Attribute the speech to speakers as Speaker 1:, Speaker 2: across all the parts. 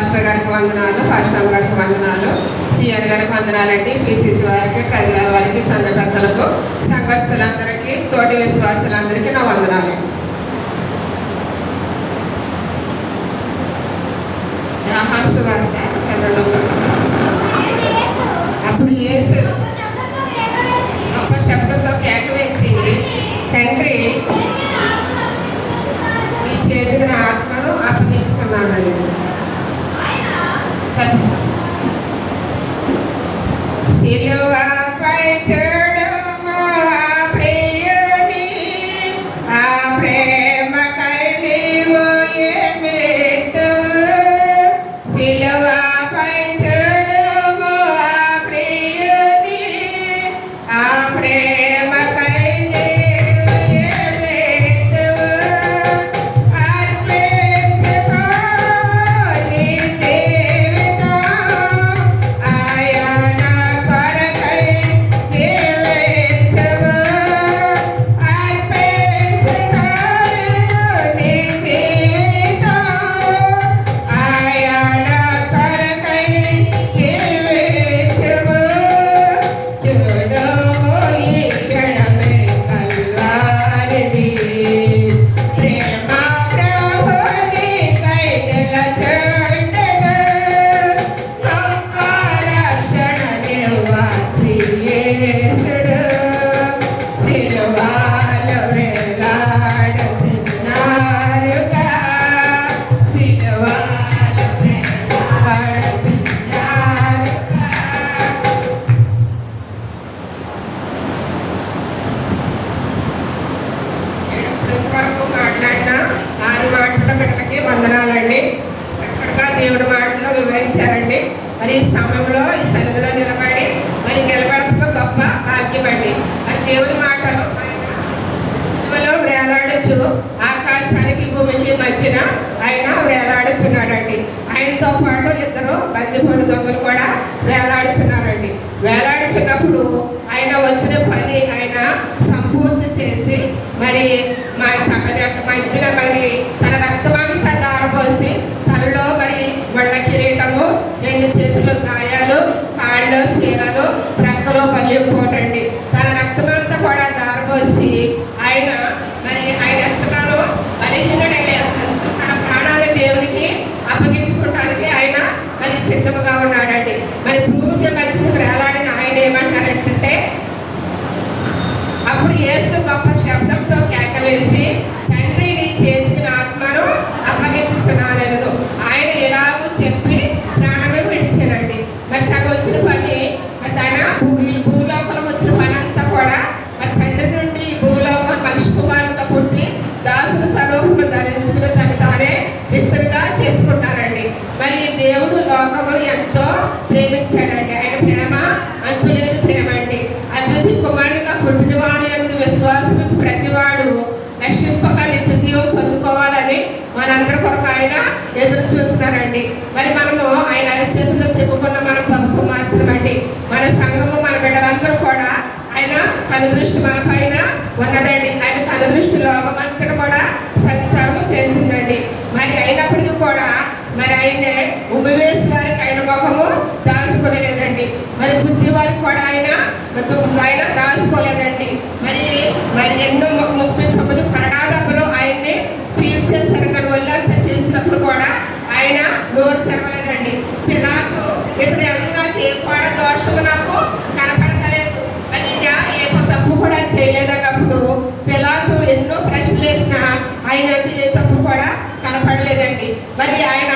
Speaker 1: రాష్ట్ర గారికి వందనాలు పాఠశాల గారికి వందనాలు సిఆర్ గారికి వందనాలండి పిసిసి వారికి ప్రజల వారికి సంఘటనలకు సంఘస్థులందరికీ తోటి విశ్వాసులందరికీ నా వందనాలు. ఆహార శుభార్త చంద్రుడు మరి మా మా ఇచ్చిన మరి తన రక్తమంతా దారపోసి తలలో మరి వళ్ళ కిరీటము రెండు చేతులు గాయాలు కాళ్ళు చీలలు ప్రక్కలో పలిగిపోటండి తన రక్తమంతా కూడా దారబోసి ఆయన మరి ఆయన ఎంతగానో బలహీనుడై తన ప్రాణాన్ని దేవునికి అప్పగించుకుంటానికి ఆయన మరి సిద్ధముగా ఉన్నాడండి. మరి భూమికి మధ్యను వేలాడిన ఆయన ఏమంటారంటే అప్పుడు ఏసు గొప్ప శబ్దంతో కేకవేసి మాత్రమండి మరి మనము ఆయన చేతుల్లో చెప్పుకున్న మనం తప్పు మాత్రమండి. మన సంఘము మన బిడ్డలందరూ కూడా ఆయన కనుదృష్టి మనపై ఆయన తప్పు కూడా కనపడలేదండి. మరి ఆయన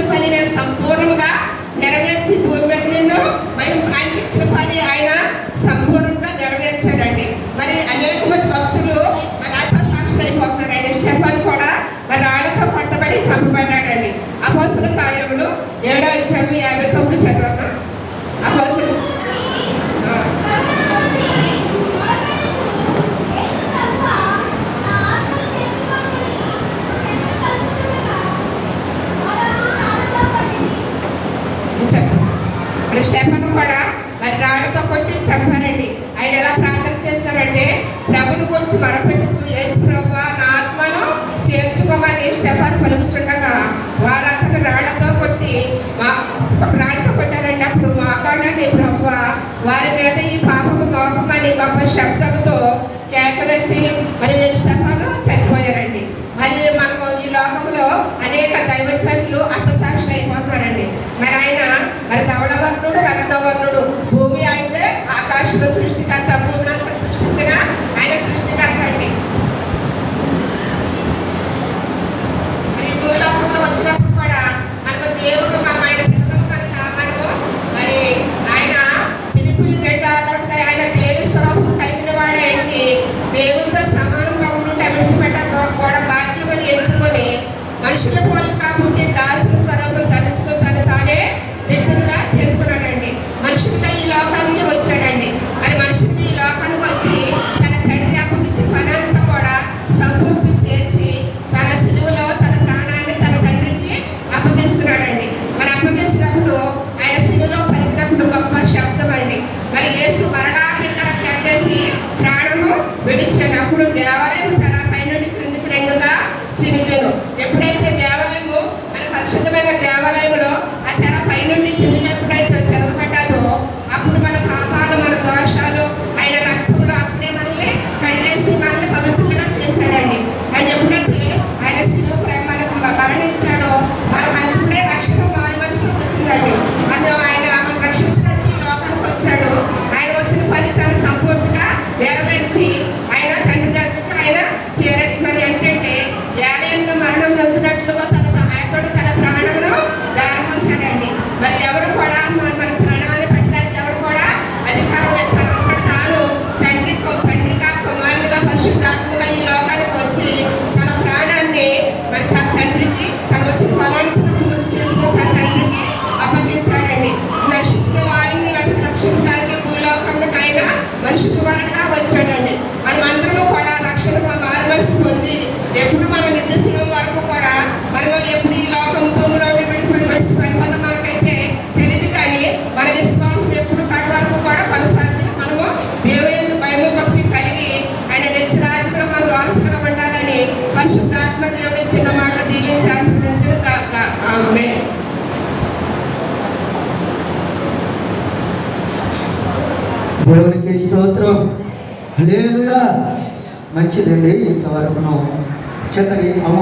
Speaker 2: ఇచ్చిన పని నేను సంపూర్ణంగా నెరవేర్చి భూమి మీద నిన్ను మేము ఆయనకి పని ఆయన సంపూర్ణంగా నెరవేర్చాడండి. మరి అనేక మంది భక్తులు మరి ఆత్మ సాక్షులు అయిపోతున్నారండి. స్టెఫన్ కూడా మరి వాళ్ళతో పట్టబడి చంపబడ్డాడండి. అపోసుల కార్యములు ఏడో ఇచ్చాము యాభై కాపాడండి ప్రభు. వారి మీద ఈ పాపము పాపం అని గొప్ప శబ్దంతో కేకలేసి మరి శతాలు చనిపోయారండి. మరి మనము ఈ లోకంలో అనేక దైవజనులు అర్థసాక్షులు అయిపోతున్నారండి. మరి ఆయన మరి ధవళవర్ణుడు రక్తవర్ణుడు భూమి అయితే ఆకాశంలో
Speaker 1: Este depois പേരടികൾ మంచిదండి ఇంతవరకును. చిన్నవి అమూ